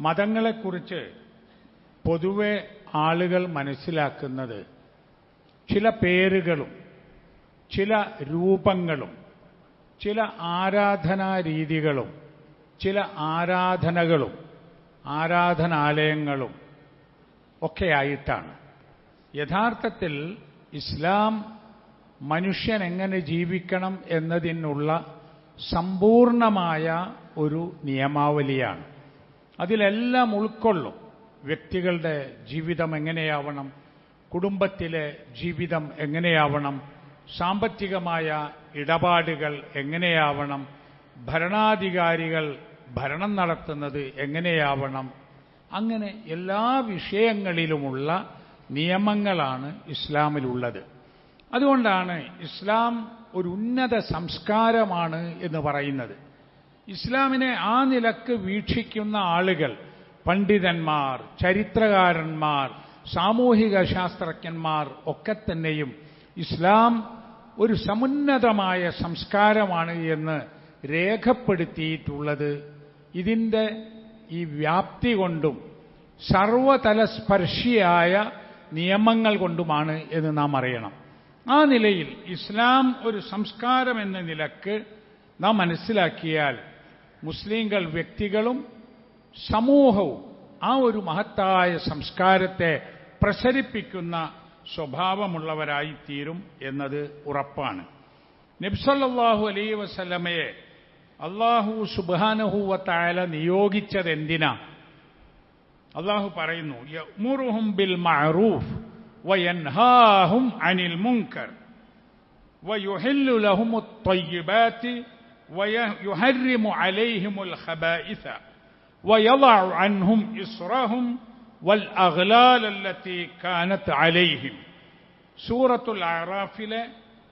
മതങ്ങളെക്കുറിച്ച് പൊതുവെ ആളുകൾ മനസ്സിലാക്കുന്നത് ചില പേരുകളും ചില രൂപങ്ങളും ചില ആരാധനാ രീതികളും ചില ആരാധനകളും ആരാധനാലയങ്ങളും ഒക്കെയായിട്ടാണ്. യഥാർത്ഥത്തിൽ ഇസ്ലാം മനുഷ്യൻ എങ്ങനെ ജീവിക്കണം എന്നതിനുള്ള സമ്പൂർണമായ ഒരു നിയമാവലിയാണ്. അതിലെല്ലാം ഉൾക്കൊള്ളും. വ്യക്തികളുടെ ജീവിതം എങ്ങനെയാവണം? കുടുംബത്തിലെ ജീവിതം എങ്ങനെയാവണം? സാമ്പത്തികമായ ഇടപാടുകൾ എങ്ങനെയാവണം? ഭരണാധികാരികൾ ഭരണം നടത്തുന്നത് എങ്ങനെയാവണം? അങ്ങനെ എല്ലാ വിഷയങ്ങളിലുമുള്ള നിയമങ്ങളാണ് ഇസ്ലാമിലുള്ളത്. അതുകൊണ്ടാണ് ഇസ്ലാം ഒരു ഉന്നത സംസ്കാരമാണ് എന്ന് പറയുന്നത്. ഇസ്ലാമിനെ ആ നിലയ്ക്ക് വീക്ഷിക്കുന്ന ആളുകൾ പണ്ഡിതന്മാർ ചരിത്രകാരന്മാർ സാമൂഹിക ശാസ്ത്രജ്ഞന്മാർ ഒക്കെ തന്നെയും ഇസ്ലാം ഒരു സമുന്നതമായ സംസ്കാരമാണ് എന്ന് രേഖപ്പെടുത്തിയിട്ടുള്ളത്. ഇതിന്റെ ഈ വ്യാപ്തി കൊണ്ടും സർവതലസ്പർശിയായ നിയമങ്ങൾ കൊണ്ടുമാണ് എന്ന് നാം അറിയണം. ആ നിലയിൽ ഇസ്ലാം ഒരു സംസ്കാരം എന്ന നിലയ്ക്ക് നാം മനസ്സിലാക്കിയാൽ മുസ്ലിങ്ങൾ വ്യക്തികളും സമൂഹവും ആ ഒരു മഹത്തായ സംസ്കാരത്തെ പ്രസരിപ്പിക്കുന്ന സ്വഭാവമുള്ളവരായി തീരും എന്നത് ഉറപ്പാണ്. നിബ്സല്ലാഹു അലൈ വസല്ലമയെ അള്ളാഹു സുബാനഹുവത്തായ നിയോഗിച്ചത് എന്തിനാ അള്ളാഹു പറയുന്നു യമുറുഹും ബിൽ മഅറൂഫ് വയൻഹാഹും അനിൽ മുങ്കർ വയുഹില്ലു ويحرم عليهم الخبائث ويضع عنهم إصرهم والأغلال التي كانت عليهم സൂറത്തുൽ അറാഫിലെ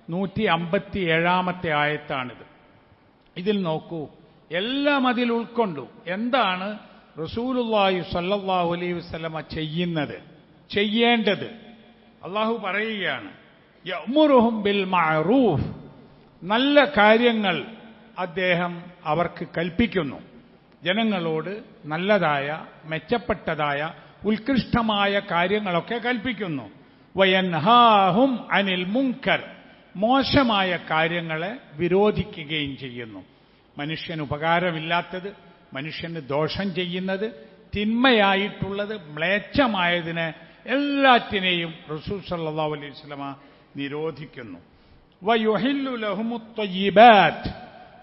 നൂറ്റി അമ്പത്തി ഏഴാമത്തെ ആയത്താണിത് ഇതിൽ നോക്കൂ എല്ലാം അതിൽ ഉൾക്കൊണ്ടു എന്താണ് റസൂലുല്ലാഹി സല്ലല്ലാഹു അലൈഹി വസല്ലമ ചെയ്യുന്നത് ചെയ്യേണ്ടത് അള്ളാഹു പറയുകയാണ് യമുറുഹും ബിൽ മഅറൂഫ് നല്ല കാര്യങ്ങൾ അദ്ദേഹം അവർക്ക് കൽപ്പിക്കുന്നു. ജനങ്ങളോട് നല്ലതായ മെച്ചപ്പെട്ടതായ ഉത്കൃഷ്ടമായ കാര്യങ്ങളൊക്കെ കൽപ്പിക്കുന്നു. വയൻഹാഹും അനിൽ മുങ്കർ മോശമായ കാര്യങ്ങളെ വിരോധിക്കുകയും ചെയ്യുന്നു. മനുഷ്യന് ഉപകാരമില്ലാത്തത് മനുഷ്യന് ദോഷം ചെയ്യുന്നത് തിന്മയായിട്ടുള്ളത് മ്ലേച്ഛമായതിനെ എല്ലാറ്റിനെയും റസൂൽ സല്ലല്ലാഹു അലൈഹി വസല്ലമ നിരോധിക്കുന്നു. വയുഹില്ലു ലഹുമുത്തയ്യിബാത്ത്.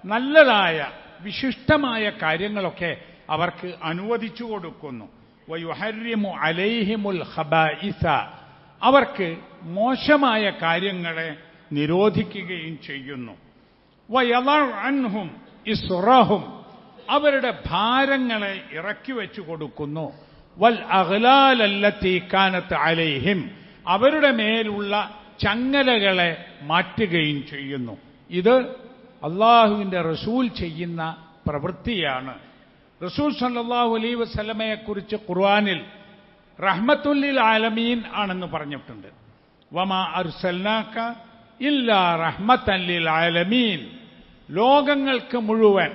നല്ലതായ വിശിഷ്ടമായ കാര്യങ്ങളൊക്കെ അവർക്ക് അനുവദിച്ചു കൊടുക്കുന്നു. അലൈഹിമുൽ അവർക്ക് മോശമായ കാര്യങ്ങളെ നിരോധിക്കുകയും ചെയ്യുന്നു. അൻഹും ഇസ്റഹും. അവരുടെ ഭാരങ്ങളെ ഇറക്കി വെച്ചു കൊടുക്കുന്നു. വൽ അഹ്ലാലല്ലത്തി കാനത്ത് അലൈഹിം. അവരുടെ മേലുള്ള ചങ്ങലകളെ മാറ്റുകയും ചെയ്യുന്നു. ഇത് അള്ളാഹുവിന്റെ റസൂൽ ചെയ്യുന്ന പ്രവൃത്തിയാണ്. റസൂൽ സല്ലാഹു അലൈ വസ്ലമയെക്കുറിച്ച് ഖുർആാനിൽ റഹ്മത്തുല്ലിൽ ആലമീൻ ആണെന്ന് പറഞ്ഞിട്ടുണ്ട്. വമാ അർസൽനാക്ക ഇല്ലാ റഹ്മത്തല്ലിൽ ആലമീൻ. ലോകങ്ങൾക്ക് മുഴുവൻ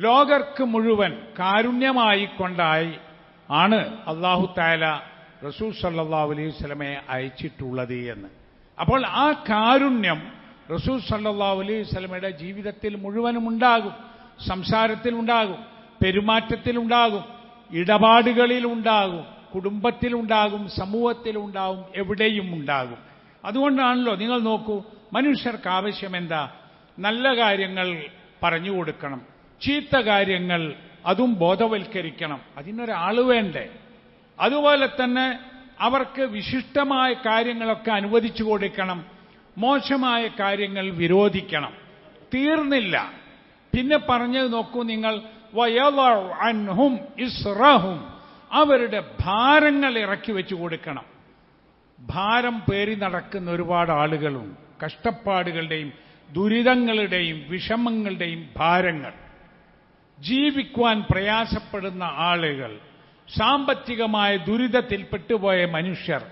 ലോകർക്ക് മുഴുവൻ കാരുണ്യമായി കൊണ്ടായി ആണ് അള്ളാഹു താല റസൂൽ സല്ലാ അലൈഹി സ്വലമയെ അയച്ചിട്ടുള്ളത് എന്ന്. അപ്പോൾ ആ കാരുണ്യം റസൂൽ സല്ലാ അലൈഹി സ്വലമയുടെ ജീവിതത്തിൽ മുഴുവനും ഉണ്ടാകും സംസാരത്തിൽ ഉണ്ടാകും പെരുമാറ്റത്തിൽ ഉണ്ടാകും ഇടപാടുകളിൽ ഉണ്ടാകും കുടുംബത്തിൽ ഉണ്ടാകും സമൂഹത്തിൽ സമൂഹത്തിലുണ്ടാകും എവിടെയും ഉണ്ടാകും. അതുകൊണ്ടാണല്ലോ നിങ്ങൾ നോക്കൂ മനുഷ്യർക്ക് ആവശ്യം എന്താ നല്ല കാര്യങ്ങൾ പറഞ്ഞു കൊടുക്കണം ചീത്ത കാര്യങ്ങൾ അതും ബോധവൽക്കരിക്കണം. അതിനൊരാൾ വേണ്ടേ? അതുപോലെ തന്നെ അവർക്ക് വിശിഷ്ടമായ കാര്യങ്ങളൊക്കെ അനുവദിച്ചു കൊടുക്കണം. മോശമായ കാര്യങ്ങൾ വിരോധിക്കണം. തീർന്നില്ല. പിന്നെ പറഞ്ഞു നോക്കൂ നിങ്ങൾ അൻഹും ഇസ്റഹും. അവരുടെ ഭാരങ്ങൾ ഇറക്കി വെച്ചു കൊടുക്കണം. ഭാരം പേറി നടക്കുന്ന ഒരുപാട് ആളുകളും കഷ്ടപ്പാടുകളുടെയും ദുരിതങ്ങളുടെയും വിഷമങ്ങളുടെയും ഭാരങ്ങൾ. ജീവിക്കുവാൻ പ്രയാസപ്പെടുന്ന ആളുകൾ സാമ്പത്തികമായ ദുരിതത്തിൽ പെട്ടുപോയ മനുഷ്യർ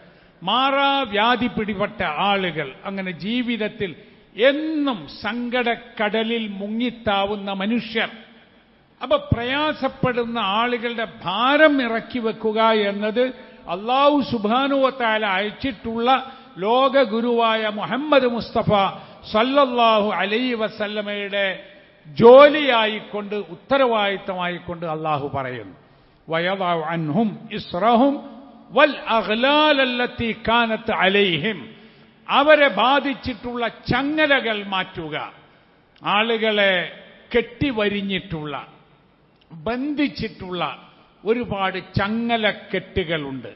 മാറാവ്യാധി പിടിപെട്ട ആളുകൾ. അങ്ങനെ ജീവിതത്തിൽ എന്നും സങ്കടക്കടലിൽ മുങ്ങിത്താവുന്ന മനുഷ്യർ. അപ്പൊ പ്രയാസപ്പെടുന്ന ആളുകളുടെ ഭാരം ഇറക്കി വെക്കുക എന്നത് അള്ളാഹു സുബാനുവത്താല അയച്ചിട്ടുള്ള ലോക ഗുരുവായ മുഹമ്മദ് മുസ്തഫ സല്ലല്ലാഹു അലൈ വസല്ലമയുടെ ജോലിയായിക്കൊണ്ട് ഉത്തരവാദിത്തമായിക്കൊണ്ട് അള്ളാഹു പറയുന്നു. വയദാഉ അൻഹും ഇസ്റഹും വൽ അഹ്ലാലല്ലത്തി കാനത്ത് അലൈഹിം. അവരെ ബാധിച്ചിട്ടുള്ള ചങ്ങലകൾ മാറ്റുക. ആളുകളെ കെട്ടിവരിഞ്ഞിട്ടുള്ള ബന്ധിച്ചിട്ടുള്ള ഒരുപാട് ചങ്ങലക്കെട്ടുകളുണ്ട്.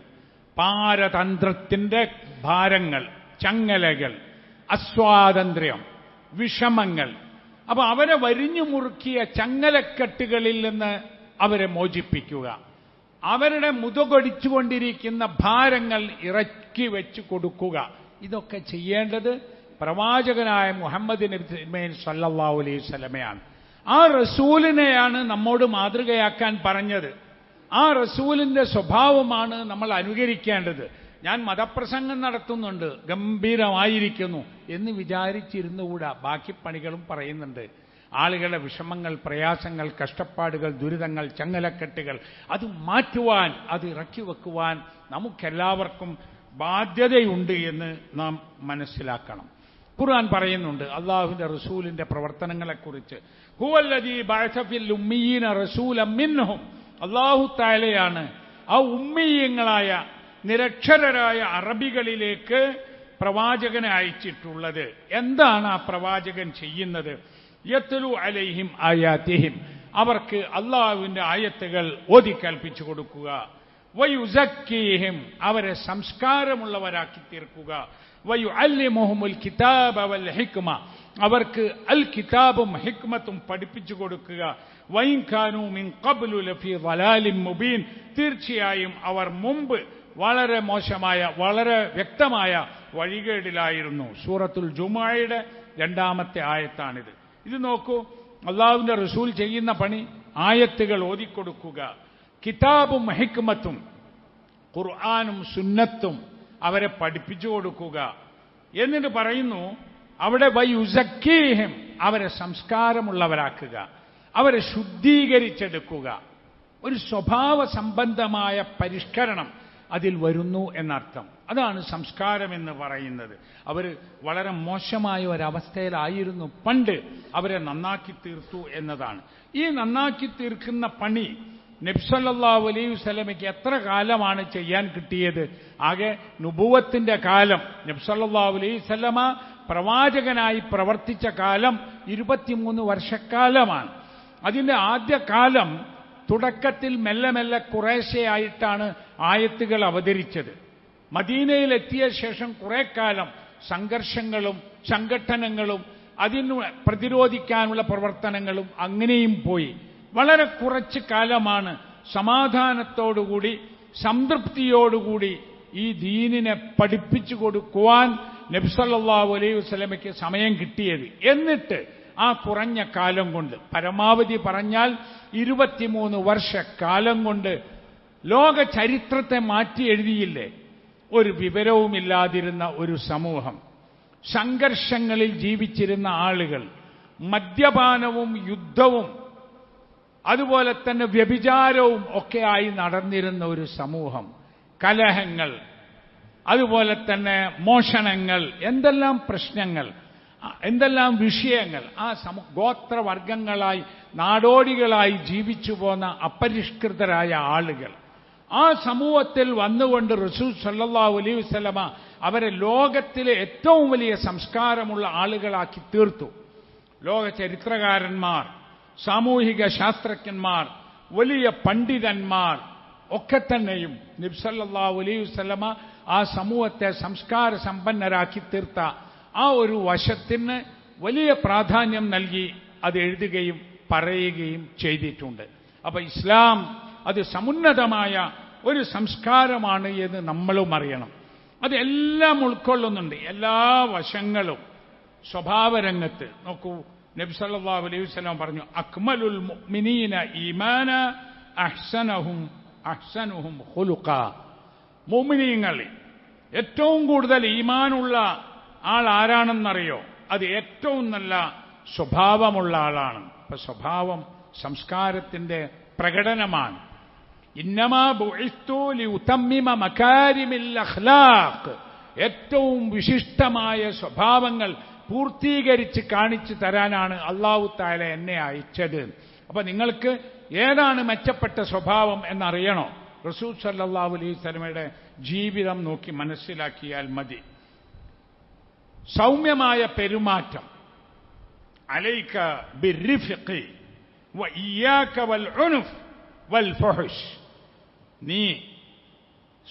പാരതന്ത്രത്തിന്റെ ഭാരങ്ങൾ ചങ്ങലകൾ അസ്വാതന്ത്ര്യം വിഷമങ്ങൾ. അപ്പൊ അവരെ വരിഞ്ഞു മുറുക്കിയ ചങ്ങലക്കെട്ടുകളിൽ നിന്ന് അവരെ മോചിപ്പിക്കുക. അവരുടെ മുതുകൊടിച്ചുകൊണ്ടിരിക്കുന്ന ഭാരങ്ങൾ ഇറക്കി വെച്ചു കൊടുക്കുക. ഇതൊക്കെ ചെയ്യേണ്ടത് പ്രവാചകനായ മുഹമ്മദ് നബിമേൻ സല്ലാഹു അലൈഹി സ്വലമയാണ് ആ റസൂലിനെയാണ് നമ്മോട് മാതൃകയാക്കാൻ പറഞ്ഞത്. ആ റസൂലിന്റെ സ്വഭാവമാണ് നമ്മൾ അനുകരിക്കേണ്ടത്. ഞാൻ മതപ്രസംഗം നടത്തുന്നുണ്ട്. ഗംഭീരമായിരിക്കുന്നു എന്ന് വിചാരിച്ചിരുന്നുകൂടാ. ബാക്കി പണികളും പറയുന്നുണ്ട്. ആളുകളുടെ വിഷമങ്ങൾ പ്രയാസങ്ങൾ കഷ്ടപ്പാടുകൾ ദുരിതങ്ങൾ ചങ്ങലക്കെട്ടുകൾ അത് മാറ്റുവാൻ അത് ഇറക്കി വെക്കുവാൻ നമുക്കെല്ലാവർക്കും ബാധ്യതയുണ്ട് എന്ന് നാം മനസ്സിലാക്കണം. ഖുർആൻ പറയുന്നുണ്ട് അള്ളാഹുവിന്റെ റസൂലിന്റെ പ്രവർത്തനങ്ങളെക്കുറിച്ച്. അള്ളാഹു താലയാണ് ആ ഉമ്മീയങ്ങളായ നിരക്ഷരരായ അറബികളിലേക്ക് പ്രവാചകനെ അയച്ചിട്ടുള്ളത്. എന്താണ് ആ പ്രവാചകൻ ചെയ്യുന്നത്? യത്തലു അലൈഹിം ആയാത്തിഹിം. അവർക്ക് അള്ളാഹുവിന്റെ ആയത്തുകൾ ഓതി ഓതിക്കൽപ്പിച്ചു കൊടുക്കുക. വയുസക്കീഹിം അവരെ സംസ്കാരമുള്ളവരാക്കി തീർക്കുക. വയു അല്ലി മുഹമ്മുൽ കിതാബ് അവൽ ഹിക്മ അവർക്ക് അൽ കിതാബും ഹിക്മത്തും പഠിപ്പിച്ചു കൊടുക്കുക. വൈൻഖാനു മിൻ ഖബ്ലു ലഫി വലാലിൻ മുബീൻ തീർച്ചയായും അവർ മുമ്പ് വളരെ മോശമായ വളരെ വ്യക്തമായ വഴികേടിലായിരുന്നു. സൂറത്തുൽ ജുമായുടെ രണ്ടാമത്തെ ആയത്താണിത്. ഇത് നോക്കൂ അള്ളാഹുവിന്റെ റസൂൽ ചെയ്യുന്ന പണി ആയത്തുകൾ ഓതിക്കൊടുക്കുക. കിതാബും ഹിക്മത്തും ഖുർആാനും സുന്നത്തും അവരെ പഠിപ്പിച്ചു കൊടുക്കുക. എന്നിട്ട് പറയുന്നു അവിടെ വയുസക്കീഹം അവരെ സംസ്കാരമുള്ളവരാക്കുക. അവരെ ശുദ്ധീകരിച്ചെടുക്കുക. ഒരു സ്വഭാവ സംബന്ധമായ പരിഷ്കരണം അതിൽ വരുന്നു എന്നർത്ഥം. അതാണ് സംസ്കാരം എന്ന് പറയുന്നത്. അവർ വളരെ മോശമായ ഒരവസ്ഥയിലായിരുന്നു. പണ്ട് അവരെ നന്നാക്കി തീർത്തു എന്നതാണ്. ഈ നന്നാക്കി തീർക്കുന്ന പണി നബ്സല്ലാ അലൈഹി വസ്ലമയ്ക്ക് എത്ര കാലമാണ് ചെയ്യാൻ കിട്ടിയത്? ആകെ നുബുവത്തിന്റെ കാലം. നബ്സല്ലാ അലൈഹി വസ്ലമ പ്രവാചകനായി പ്രവർത്തിച്ച കാലം ഇരുപത്തിമൂന്ന് വർഷക്കാലമാണ്. അതിന്റെ ആദ്യ കാലം തുടക്കത്തിൽ മെല്ലെ മെല്ലെ കുറേശ്ശെയായിട്ടാണ് ആയത്തുകൾ അവതരിച്ചത്. മദീനയിലെത്തിയ ശേഷം കുറെ കാലം സംഘർഷങ്ങളും സംഘട്ടനങ്ങളും അതിന് പ്രതിരോധിക്കാനുള്ള പ്രവർത്തനങ്ങളും അങ്ങനെയും പോയി. വളരെ കുറച്ച് കാലമാണ് സമാധാനത്തോടുകൂടി സംതൃപ്തിയോടുകൂടി ഈ ദീനിനെ പഠിപ്പിച്ചു കൊടുക്കുവാൻ നബ്സല്ലാഹു അലൈഹി വസ്ലമയ്ക്ക് സമയം കിട്ടിയത്. എന്നിട്ട് ആ കുറഞ്ഞ കാലം കൊണ്ട് പരമാവധി പറഞ്ഞാൽ ഇരുപത്തിമൂന്ന് വർഷക്കാലം കൊണ്ട് ലോക ചരിത്രത്തെ മാറ്റി എഴുതിയില്ലേ? ഒരു വിവരവുമില്ലാതിരുന്ന ഒരു സമൂഹം. സംഘർഷങ്ങളിൽ ജീവിച്ചിരുന്ന ആളുകൾ മദ്യപാനവും യുദ്ധവും അതുപോലെ തന്നെ വ്യഭിചാരവും ഒക്കെയായി നടന്നിരുന്ന ഒരു സമൂഹം. കലഹങ്ങൾ അതുപോലെ തന്നെ മോഷണങ്ങൾ എന്തെല്ലാം പ്രശ്നങ്ങൾ എന്തെല്ലാം വിഷയങ്ങൾ ആ സമ ഗോത്രവർഗങ്ങളായി നാടോടികളായി ജീവിച്ചു പോന്ന അപരിഷ്കൃതരായ ആളുകൾ. ആ സമൂഹത്തിൽ വന്നുകൊണ്ട് റസൂൽ സല്ലാ അലൈഹി വസ്ലമ അവരെ ലോകത്തിലെ ഏറ്റവും വലിയ സംസ്കാരമുള്ള ആളുകളാക്കി തീർത്തു. ലോക ചരിത്രകാരന്മാർ സാമൂഹിക ശാസ്ത്രജ്ഞന്മാർ വലിയ പണ്ഡിതന്മാർ ഒക്കെ തന്നെയും നിബ്സല്ലാ അലൈഹി വസ്ലമ ആ സമൂഹത്തെ സംസ്കാര സമ്പന്നരാക്കി തീർത്ത. ആ ഒരു വശത്തിന് വലിയ പ്രാധാന്യം നൽകി അത് എഴുതുകയും പറയുകയും ചെയ്തിട്ടുണ്ട്. അപ്പൊ ഇസ്ലാം അത് സമുന്നതമായ ഒരു സംസ്കാരമാണ് എന്ന് നമ്മളും അറിയണം. അതെല്ലാം ഉൾക്കൊള്ളുന്നുണ്ട്. എല്ലാ വശങ്ങളും. സ്വഭാവരംഗത്ത്. നോക്കൂ നബി സല്ലല്ലാഹു അലൈഹി വസല്ലം പറഞ്ഞു അക്മലുൽ മുഅ്മിനീന ഈമാന അഹ്സനഹും അഹ്സനുഹും ഹുലുക്ക മുഅ്മിനീങ്ങളിൽ ഏറ്റവും കൂടുതൽ ഈമാനുള്ള ആൾ ആരാണെന്നറിയോ? അത് ഏറ്റവും നല്ല സ്വഭാവമുള്ള ആളാണ്. അപ്പൊ സ്വഭാവം സംസ്കാരത്തിന്റെ പ്രകടനമാണ്. ഏറ്റവും വിശിഷ്ടമായ സ്വഭാവങ്ങൾ പൂർത്തീകരിച്ച് കാണിച്ചു തരാനാണ് അള്ളാഹു താല എന്നെ അയച്ചത്. അപ്പൊ നിങ്ങൾക്ക് ഏതാണ് മെച്ചപ്പെട്ട സ്വഭാവം എന്നറിയണോ? റസൂൽ സല്ലല്ലാഹു അലൈഹി സ്വലമയുടെ ജീവിതം നോക്കി മനസ്സിലാക്കിയാൽ മതി. സൗമ്യമായ പെരുമാറ്റം. അലൈക ബിർരിഫ്ഖി വഇയ്യാക വൽ വൽ ഫുഹുഷ്. നീ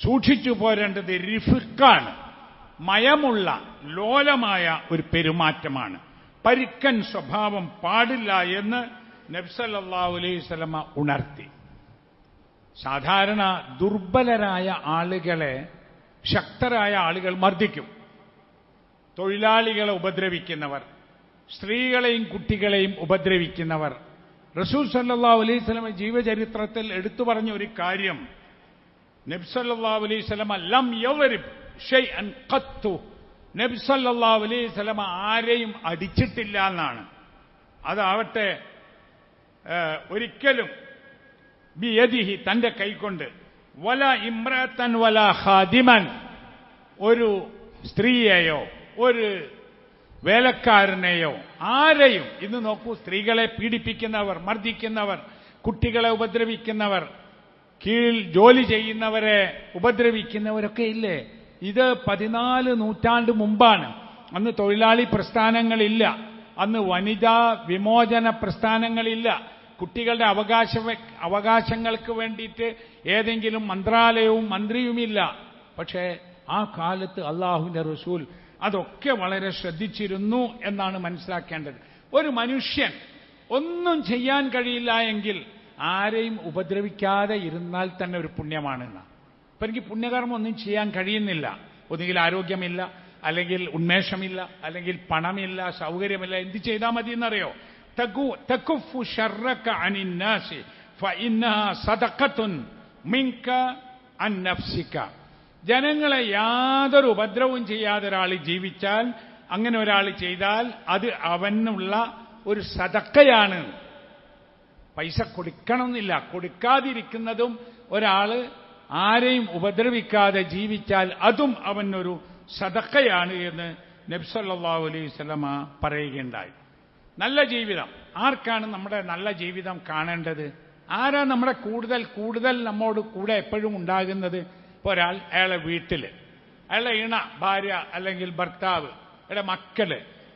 സൂക്ഷിച്ചു പോരേണ്ടത് റിഫിക്കാണ്. മയമുള്ള ലോലമായ ഒരു പെരുമാറ്റമാണ്. പരുക്കൻ സ്വഭാവം പാടില്ല എന്ന് നബ്സല്ലാ അലൈഹി സ്വലമ ഉണർത്തി. സാധാരണ ദുർബലരായ ആളുകളെ ശക്തരായ ആളുകൾ മർദ്ദിക്കും. തൊഴിലാളികളെ ഉപദ്രവിക്കുന്നവർ സ്ത്രീകളെയും കുട്ടികളെയും ഉപദ്രവിക്കുന്നവർ റസൂൽ സല്ലാ അലൈഹി സ്വലമ ജീവചരിത്രത്തിൽ എടുത്തു പറഞ്ഞ ഒരു കാര്യം. നബ്സല്ലാ അലൈഹി സ്വലമ ലം ഖത്തു. നബ്സല്ലാ അലൈഹി സ്വലമ ആരെയും അടിച്ചിട്ടില്ല എന്നാണ്. അതാവട്ടെ ഒരിക്കലും ഒരിക്കലും ബിയദിഹി തന്റെ കൈകൊണ്ട് വല ഇമ്രത്തൻ വല ഹാദിമൻ ഒരു സ്ത്രീയെയോ ഒരു വേലക്കാരനെയോ ആരെയും ഇന്ന് നോക്കൂ സ്ത്രീകളെ പീഡിപ്പിക്കുന്നവർ മർദ്ദിക്കുന്നവർ കുട്ടികളെ ഉപദ്രവിക്കുന്നവർ കീഴിൽ ജോലി ചെയ്യുന്നവരെ ഉപദ്രവിക്കുന്നവരൊക്കെ ഇല്ലേ? ഇത് പതിനാല് നൂറ്റാണ്ട് മുമ്പാണ്. അന്ന് തൊഴിലാളി പ്രസ്ഥാനങ്ങളില്ല. അന്ന് വനിതാ വിമോചന പ്രസ്ഥാനങ്ങളില്ല. കുട്ടികളുടെ അവകാശ അവകാശങ്ങൾക്ക് വേണ്ടിയിട്ട് ഏതെങ്കിലും മന്ത്രാലയവും മന്ത്രിയുമില്ല. പക്ഷേ ആ കാലത്ത് അള്ളാഹുവിന്റെ റസൂൽ അതൊക്കെ വളരെ ശ്രദ്ധിച്ചിരുന്നു എന്നാണ് മനസ്സിലാക്കേണ്ടത്. ഒരു മനുഷ്യൻ ഒന്നും ചെയ്യാൻ കഴിയില്ല എങ്കിൽ ആരെയും ഉപദ്രവിക്കാതെ ഇരുന്നാൽ തന്നെ ഒരു പുണ്യമാണെന്ന്. അപ്പൊ എനിക്ക് പുണ്യകർമ്മം ഒന്നും ചെയ്യാൻ കഴിയുന്നില്ല. ഒന്നുകിൽ ആരോഗ്യമില്ല അല്ലെങ്കിൽ ഉന്മേഷമില്ല അല്ലെങ്കിൽ പണമില്ല സൗകര്യമില്ല എന്ത് ചെയ്താൽ മതി എന്നറിയോ അനിന്നാസി ജനങ്ങളെ യാതൊരു ഉപദ്രവവും ചെയ്യാതെ ഒരാൾ ജീവിച്ചാൽ അങ്ങനെ ഒരാൾ ചെയ്താൽ അത് അവനുള്ള ഒരു സതക്കയാണ്. പൈസ കൊടുക്കണമെന്നില്ല. കൊടുക്കാതിരിക്കുന്നതും ഒരാൾ ആരെയും ഉപദ്രവിക്കാതെ ജീവിച്ചാൽ അതും അവനൊരു സതക്കയാണ് എന്ന് നബ്സല്ലാഹു അലൈഹി സ്വലമ പറയുകയുണ്ടായി. നല്ല ജീവിതം. ആർക്കാണ് നമ്മുടെ നല്ല ജീവിതം കാണേണ്ടത്? ആരാ നമ്മുടെ കൂടുതൽ കൂടുതൽ നമ്മോട് കൂടെ എപ്പോഴും ഉണ്ടാകുന്നത്? ഇപ്പോൾ ഒരാൾ അയാളെ വീട്ടിൽ അയാളെ ഇണ ഭാര്യ അല്ലെങ്കിൽ ഭർത്താവ് അയാളെ മക്കൾ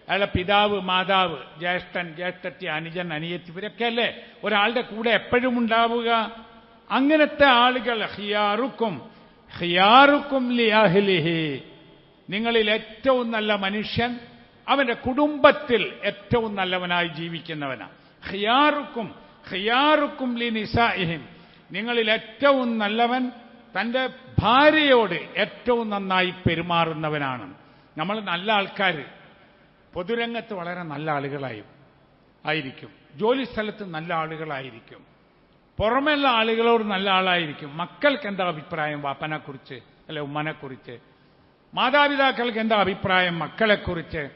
അയാളെ പിതാവ് മാതാവ് ജ്യേഷ്ഠൻ ജ്യേഷ്ഠത്തി അനുജൻ അനിയത്തി ഇവരൊക്കെ അല്ലേ? ഒരാളുടെ കൂടെ എപ്പോഴും ഉണ്ടാവുക. അങ്ങനത്തെ ആളുകൾ ഹിയാറുക്കും ഹിയാറുക്കും ലിയാഹ്ലിഹി നിങ്ങളിൽ ഏറ്റവും നല്ല മനുഷ്യൻ അവന്റെ കുടുംബത്തിൽ ഏറ്റവും നല്ലവനായി ജീവിക്കുന്നവനാണ്. ഹിയാറുക്കും ഹിയാറുക്കും ലി നിസാഹിം നിങ്ങളിൽ ഏറ്റവും നല്ലവൻ തന്റെ ഭാര്യയോട് ഏറ്റവും നന്നായി പെരുമാറുന്നവനാണ്. നമ്മൾ നല്ല ആൾക്കാർ. പൊതുരംഗത്ത് വളരെ നല്ല ആളുകളായി ആയിരിക്കും. ജോലി സ്ഥലത്ത് നല്ല ആളുകളായിരിക്കും. പുറമെയുള്ള ആളുകളോട് നല്ല ആളായിരിക്കും. മക്കൾക്ക് എന്താ അഭിപ്രായം? വാപ്പനെക്കുറിച്ച് അല്ലെ ഉമ്മനെക്കുറിച്ച്? മാതാപിതാക്കൾക്ക് എന്താ അഭിപ്രായം? മക്കളെക്കുറിച്ച്?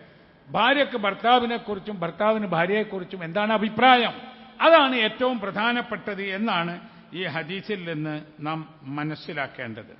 ഭാര്യക്ക് ഭർത്താവിനെക്കുറിച്ചും ഭർത്താവിന് ഭാര്യയെക്കുറിച്ചും എന്താണ് അഭിപ്രായം? അതാണ് ഏറ്റവും പ്രധാനപ്പെട്ടത് എന്നാണ് ഈ ഹദീസിൽ നിന്ന് നാം മനസ്സിലാക്കേണ്ടത്